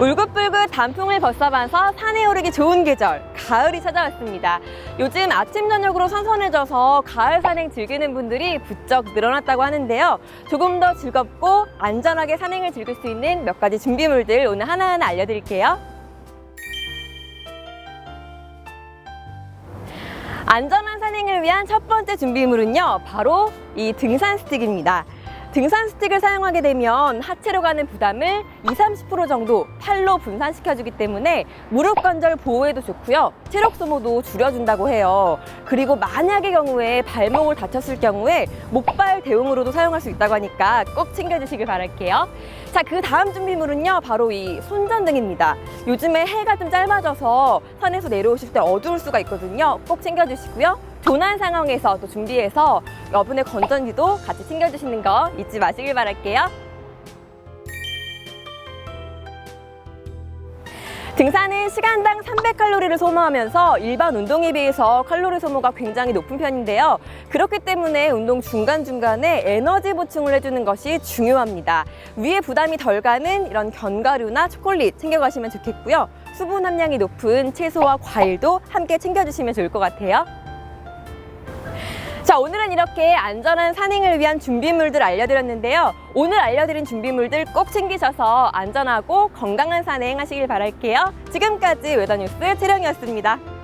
울긋불긋 단풍을 벗어봐서 산에 오르기 좋은 계절, 가을이 찾아왔습니다. 요즘 아침, 저녁으로 선선해져서 가을 산행 즐기는 분들이 부쩍 늘어났다고 하는데요. 조금 더 즐겁고 안전하게 산행을 즐길 수 있는 몇 가지 준비물들 오늘 하나하나 알려드릴게요. 안전한 산행을 위한 첫 번째 준비물은요, 바로 이 등산 스틱입니다. 등산 스틱을 사용하게 되면 하체로 가는 부담을 20, 30% 정도 팔로 분산시켜주기 때문에 무릎 관절 보호에도 좋고요. 체력 소모도 줄여준다고 해요. 그리고 만약의 경우에 발목을 다쳤을 경우에 목발 대용으로도 사용할 수 있다고 하니까 꼭 챙겨주시길 바랄게요. 자, 그 다음 준비물은요, 바로 이 손전등입니다. 요즘에 해가 좀 짧아져서 산에서 내려오실 때 어두울 수가 있거든요. 꼭 챙겨주시고요. 조난 상황에서 또 준비해서 여분의 건전지도 같이 챙겨주시는 거 잊지 마시길 바랄게요. 등산은 시간당 300칼로리를 소모하면서 일반 운동에 비해서 칼로리 소모가 굉장히 높은 편인데요. 그렇기 때문에 운동 중간중간에 에너지 보충을 해주는 것이 중요합니다. 위에 부담이 덜 가는 이런 견과류나 초콜릿 챙겨가시면 좋겠고요. 수분 함량이 높은 채소와 과일도 함께 챙겨주시면 좋을 것 같아요. 자, 오늘은 이렇게 안전한 산행을 위한 준비물들 알려드렸는데요. 오늘 알려드린 준비물들 꼭 챙기셔서 안전하고 건강한 산행 하시길 바랄게요. 지금까지 웨더뉴스 채령이었습니다.